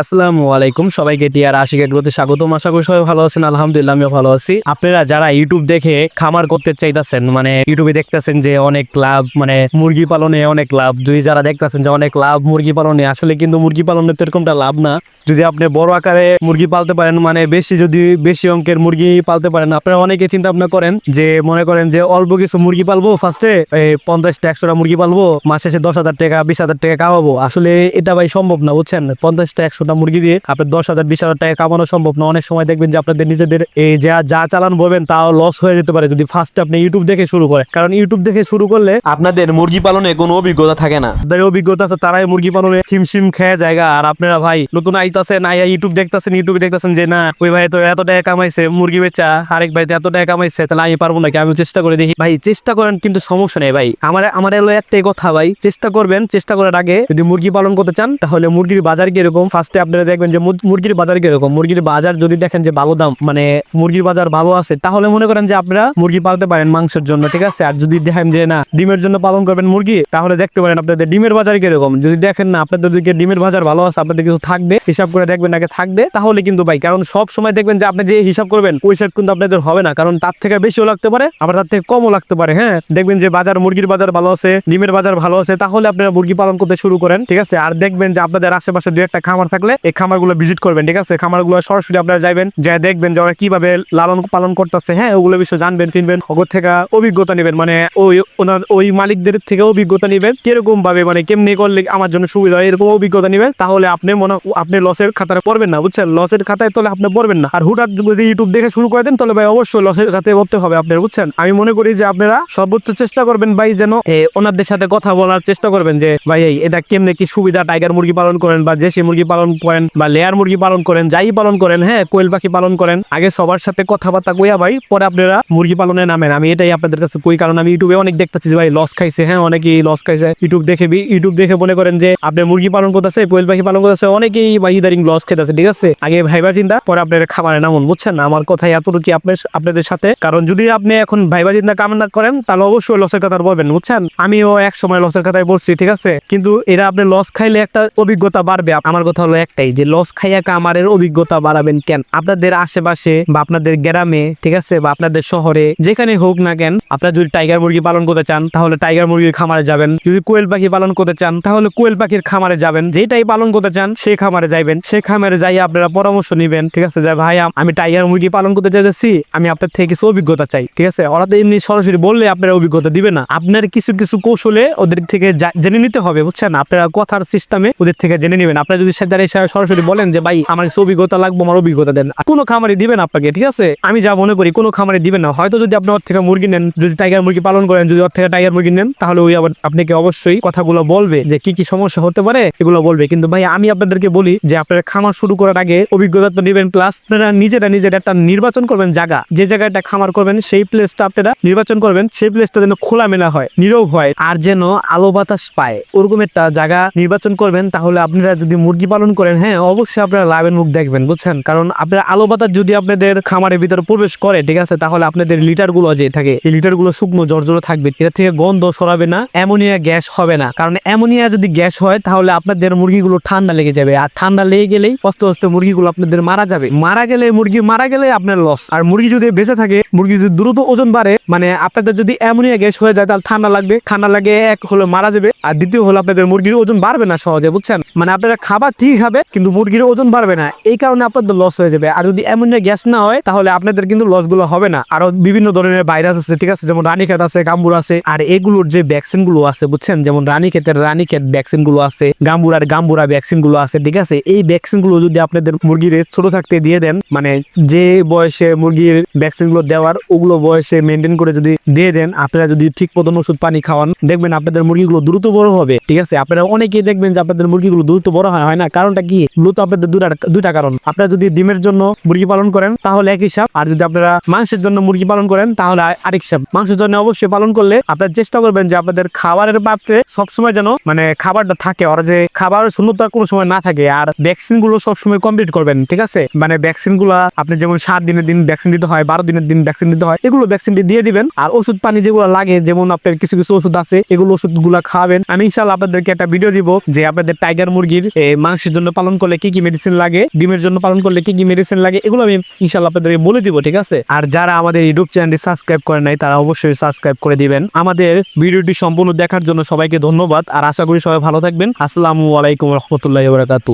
আসসালামু আলাইকুম সবাইকে টিআর আশিক এগ্রোতে স্বাগতম। আশা করি সবাই ভালো আছেন, আলহামদুলিল্লাহ আমিও ভালো আছি। আপনারা যারা ইউটিউব দেখে খামার করতে চাইতেছেন মানে ইউটিউবে দেখতেছেন যে অনেক লাভ মানে মুরগি পালনে অনেক লাভ। যদি যারা দেখতেছেন যে অনেক লাভ মুরগি পালনে, আসলে কিন্তু মুরগি পালনে তো এরকমটা লাভ না। যদি আপনি বড় আকারে মুরগি পালতে পারেন মানে বেশি যদি বেশি অঙ্কের মুরগি পালতে পারেন, আপনারা অনেকে চিন্তা ভাবনা করেন যে, মনে করেন যে অল্প কিছু মুরগি পালবো ফার্স্টে পঞ্চাশটা একশোটা মুরগি পালবো, মাসে দশ হাজার টাকা, বিশ হাজার টাকা কামাবো আসলে এটা ভাই সম্ভব না, বুঝছেন? পঞ্চাশটা একশোটা মুরগি দিয়ে আপনার দশ হাজার বিশ হাজার টাকা কামানো সম্ভব না। অনেক সময় দেখবেন যে আপনাদের নিজেদের এই যা যা চালান বলবেন তাও লস হয়ে যেতে পারে যদি ফার্স্টে আপনি ইউটিউব দেখে শুরু করেন। কারণ ইউটিউব দেখে শুরু করলে আপনাদের মুরগি পালনে কোনো অভিজ্ঞতা থাকে না। যাদের অভিজ্ঞতা আছে তারাই মুরগি পালনে হিমশিম খেয়ে জায়গা। আর আপনারা ভাই নতুন আইতাছেন আইয়া ইউটিউব দেখতাছেন ইউটিউবে দেখতাছেন যে না ওই ভাই তো এত টাকা কামাইছে মুরগি বেচা আরেক ভাই তো এত টাকা কামাইছে তাহলে আমি পারব নাকি? আমি চেষ্টা করে দেখি। ভাই চেষ্টা করেন কিন্তু সমস্যা নেই ভাই। আমার আমার এলো একটাই কথা ভাই চেষ্টা করবেন চেষ্টা করার আগে যদি মুরগি পালন করতে চান তাহলে মুরগির বাজার কীরকম? ফার্স্টে আপনারা দেখবেন যে মুরগির বাজার কীরকম? মুরগির বাজার যদি দেখেন যে ভালো দাম মানে মুরগির বাজার ভালো আছে, তাহলে মনে করেন যে আপনারা মুরগি পালতে পারেন মাংসের জন্য, ঠিক আছে? আর যদি দেখেন যে না, ডিমের জন্য পালন করবেন মুরগি, তাহলে দেখতে পারেন আপনাদের ডিমের বাজার কীরকম। যদি দেখেন না আপনাদের দিকে ডিমের বাজার ভালো আছে, আপনাদের কিছু থাকবে, হিসাব করে দেখবেন আগে থাকবে, তাহলে কিন্তু ভাই, কারণ সব সময় দেখবেন যে আপনি যে হিসাব করবেন, ওই হিসাব কিন্তু আপনাদের হবে না, কারণ তার থেকে বেশিও লাগতে পারে, আবার তার থেকে কমও লাগতে পারে হ্যাঁ? দেখবেন যে বাজার, মুরগির বাজার ভালো আছে, ডিমের বাজার ভালো আছে, তাহলে আপনারা মুরগি পালন করতে শুরু করেন, ঠিক আছে? আর দেখবেন যে আপনাদের আশেপাশে দু একটা খামার থাকলে এই খামারগুলো ভিজিট করবেন, ঠিক আছে? খামারগুলো সরাসরি আপনারা যাবেন যা দেখবেন যে ওরা কীভাবে লালন পালন করতেছে। হ্যাঁ ওগুলো বিষয়ে জানবেন কিনবেন ওগর থেকে অভিজ্ঞতা নেবেন। মানে ওই ওনার, ওই মালিকদের থেকে অভিজ্ঞতা নেবেন কীরকম ভাবে মানে কেমনি করলে আমার জন্য সুবিধা এরকম অভিজ্ঞতা নেবেন। তাহলে আপনি মনে, আপনি লসের খাতায় পড়বেন না, বুঝছেন? লসের খাতায় তাহলে আপনি পড়বেন না। আর হুটার যদি ইউটিউব দেখে শুরু করে দেন, তাহলে ভাই অবশ্যই লসের খাতায় পড়তে হবে আপনার, বুঝছেন? আমি মনে করি যে আপনারা সর্বোচ্চ চেষ্টা করবেন ভাই যেন ওনাদের সাথে কথা বলার চেষ্টা করবেন যে, ভাই এটা কেমনে কি সুবিধা টাইগার মুরগি পালন করেন বা দেশি মুরগি পালন করেন বা লেয়ার মুরগি পালন করেন, যাই পালন করেন হ্যাঁ কোয়েল পাখি পালন করেন, আগে সবার সাথে কথাবার্তা কইয়া ভাই, পরে আপনারা মুরগি পালনে নামেন। আমি এটাই আপনাদের কাছে কই, কারণ আমি ইউটিউবে অনেক দেখতেছি ভাই লস খাইছে হ্যাঁ অনেকেই লস খাইছে। ইউটিউব দেখে ইউটিউব দেখে মনে করেন যে আপনি মুরগি পালন করতেছে, কোয়েল পাখি পালন করতেছে, অনেকেই ভাই ইদারিং লস খেতেছে ঠিক আছে? আগে ভাইবা চিন্তা, পরে আপনার খামারে নামুন, বুঝছেন আমার কথাই এতটুকু আপনার আপনাদের সাথে। কারণ যদি আপনি এখন ভাইবা চিন্তা কামনা করেন, তাহলে অবশ্যই লসের কথা বলবেন, বুঝছেন? আমিও এক সময় লসের কথায় বলছি, ঠিক আছে? কিন্তু এরা আপনি লস খাইলে একটা অভিজ্ঞতা বাড়বে। আমার কথা হলো একটাই যে লস খাইয়া কামারের অভিজ্ঞতা বাড়াবেন কেন? আপনাদের আশেপাশে বা আপনাদের গ্রামে, ঠিক আছে, বা আপনাদের শহরে, যেখানে হোক না কেন, আপনারা যদি টাইগার মুরগি পালন করতে চান, তাহলে টাইগার মুরগির খামারে যাবেন। যদি কোয়েল পাখি পালন করতে চান, তাহলে কোয়েল পাখির খামারে যাবেন। যেটাই পালন করতে চান সেই খামারে যাইবেন। সেই খামারে যাই আপনারা পরামর্শ নিবেন, ঠিক আছে, যে ভাই, আমি টাইগার মুরগি পালন করতে চাইতেছি, আমি আপনার থেকে কিছু অভিজ্ঞতা চাই, ঠিক আছে? ওরা তো এমনি সরাসরি বললে আপনারা অভিজ্ঞতা দিবে না। আপনার কিছু কিছু কৌশলে ওদের থেকে জেনে নিতে হবে, বুঝছেন? আপনারা কথার সিস্টেমে ওদের থেকে জেনে নেবেন। আপনারা যদি সেদার এসে সরাসরি বলেন যে, ভাই, আমার অভিজ্ঞতা লাগবে, আমার অভিজ্ঞতা দেন। কোনো খামারে দিবেন আপনাকে, ঠিক আছে? আমি যা মনে করি, কোনো খামারে দিবেন না। হয়তো যদি আপনি ওর থেকে মুরগি নেন, যদি টাইগার মুরগি পালন করেন, যদি ওর থেকে টাইগার মুরগি নেন, তাহলে ওই আবার আপনাকে অবশ্যই কথাগুলো বলবে যে, কি কি সমস্যা হতে পারে, এগুলো বলবে। কিন্তু ভাই, আমি আপনাদেরকে বলি যে, আপনারা খামার শুরু করার আগে অভিজ্ঞতা তো নেবেন প্লাস আপনারা নিজেরা নিজের একটা নির্বাচন করবেন জায়গা। যে জায়গাটা খামার করবেন, সেই প্লেসটা আপনারা নির্বাচন করবেন, সেই প্লেসটা যেন খোলামেলা হয়, নীরব হয়, আর যেন আলো বাতাস পায়। ওরকম একটা জায়গা নির্বাচন করবেন, তাহলে আপনারা যদি মুরগি পালন হ্যাঁ অবশ্যই আপনারা লাভের মুখ দেখবেন, বুঝছেন? কারণ আপনার আলো বাতাস যদি আপনাদের খামারের ভিতরে প্রবেশ করে, ঠিক আছে, তাহলে আপনাদের লিটারগুলো যে থাকে, এই লিটারগুলো শুকনো জর্জর থাকবে। এটা থেকে গন্ধ সরাবে না, অ্যামোনিয়া গ্যাস হবে না। কারণ অ্যামোনিয়া যদি গ্যাস হয়, তাহলে আপনাদের মুরগিগুলো ঠান্ডা লেগে যাবে। আর ঠান্ডা লেগে গেলেই আস্তে আস্তে মুরগিগুলো আপনাদের মারা যাবে। মারা গেলে মুরগি, মারা গেলে আপনার লস আর মুরগি যদি বেঁচে থাকে, মুরগি যদি দ্রুত ওজন বাড়ে মানে আপনাদের যদি অ্যামোনিয়া গ্যাস হয়ে যায়, তাহলে ঠান্ডা লাগবে। ঠান্ডা লাগে, এক হলো মারা যাবে। আর দ্বিতীয় হলো আপনাদের মুরগির ওজন বাড়বে না সহজে, বুঝছেন? মানে আপনারা খাবার ঠিক খাবে কিন্তু মুরগির ওজন বাড়বে না। এই কারণে আপনাদের লস হয়ে যাবে। আর যদি অ্যামোনিয়া গ্যাস না হয়, তাহলে আপনাদের কিন্তু লসগুলো হবে না। আরও বিভিন্ন ধরনের ভাইরাস আছে, ঠিক আছে? যেমন রানীক্ষেত আছে, গাম্বুর আছে। আর এগুলোর যে ভ্যাকসিনগুলো আছে, বুঝছেন? যেমন রানীক্ষেতের রানীক্ষেত ভ্যাকসিনগুলো আছে গাম্বুরার গাম্বুরা ভ্যাকসিনগুলো আছে, ঠিক আছে? এই ভ্যাকসিনগুলো যদি আপনাদের মুরগির ছোট থাকতে দিয়ে দেন মানে যে বয়সে মুরগির ভ্যাকসিনগুলো দেওয়ার, ওগুলো বয়সে মেনটেন করে যদি দিয়ে দেন, আপনারা যদি ঠিক মতন ওষুধ পানি খাওয়ান, দেখবেন আপনাদের মুরগিগুলো দ্রুত বড় হবে, ঠিক আছে? আপনারা অনেকেই দেখবেন যে আপনাদের মুরগিগুলো দ্রুত বড় হয় না? না কারণটা কি? মূলত আপনাদের দুটা কারণ। আপনারা যদি ডিমের জন্য মুরগি পালন করেন, তাহলে এক হিসাব আর যদি আপনারা মাংসের জন্য মুরগি পালন করেন, তাহলে আরেক হিসাব মাংসের জন্য অবশ্যই পালন করলে আপনারা চেষ্টা করবেন যে আপনাদের খাবারের পাত্রে সবসময় যেন মানে খাবারটা থাকে। ওরা যে খাবার শূন্যতা কোনো সময় না থাকে। আর ভ্যাকসিনগুলো সবসময় কমপ্লিট করবেন, ঠিক আছে? মানে ভ্যাকসিনগুলা আপনি যেমন সাত দিনের দিন ভ্যাকসিন দিতে হয়, বারো দিনের দিন ভ্যাকসিন দিতে হয়, এগুলো ভ্যাকসিন দিয়ে দিবেন। আর ওষুধ পানি যেগুলো লাগে, যেমন আপনার কিছু কিছু ওষুধ আছে, এগুলো ওষুধগুলা খাওয়াবেন। আমি ইনশাল্লাহ আপনাদেরকে একটা ভিডিও দিব যে আপনাদের টাইগার মুরগির মাংসের জন্য জন্য পালন করলে কি কি মেডিসিন লাগে, ডিমের জন্য পালন করলে কি কি মেডিসিন লাগে, এগুলো আমি ইনশাল্লাহ আপনাদের বলে দিব, ঠিক আছে? আর যারা আমাদের ইউটিউব চ্যানেলটি সাবস্ক্রাইব করে নাই, তারা অবশ্যই সাবস্ক্রাইব করে দিবেন। আমাদের ভিডিওটি সম্পূর্ণ দেখার জন্য সবাইকে ধন্যবাদ, আর আশা করি সবাই ভালো থাকবেন। আসসালামু আলাইকুম রহমতুল্লাহ বারাকাতু